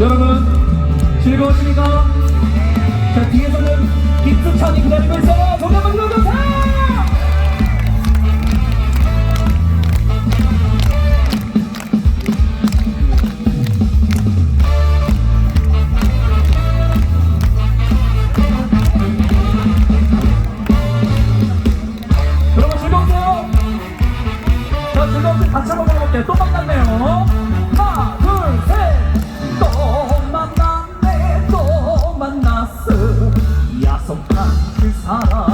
여러분 즐거우십니까? 자 뒤에서는 김수찬이 기다리고 있어요 소리 들어주세요 여러분 즐거우세요? 자 즐거운데 같이 한번 불러볼게요. 또 만났네요. 하나 둘셋 그 사람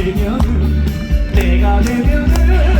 되면은 때가 되면은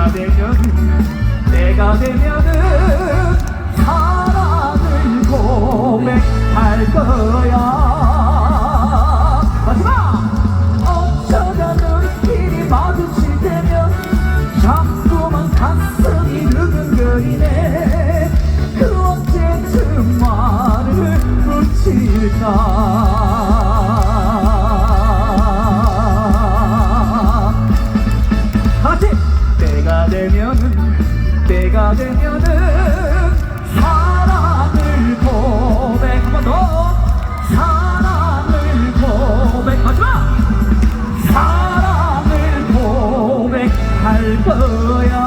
내가 되면은 내가 되면은 사랑을 고백할 거야. 마지막! 어쩌다 눈길이 마주칠 때면 자꾸만 가슴이 두근거리네. 그 언제쯤 말을 붙일까 되면은 때가 되면은 사랑을 고백. 한 번 더. 사랑을 고백. 마지막! 사랑을 고백할 거야.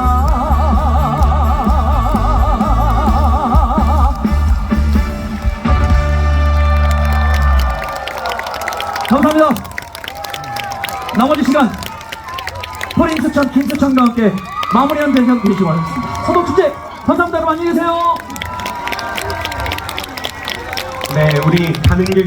감사합니다. 나머지 시간 포린스천 김수천과 함께 마무리하는 대상 드리시기 바라겠습니다. 소독축제 감사합니다. 여러분 안녕히 계세요. 네, 우리 가는 길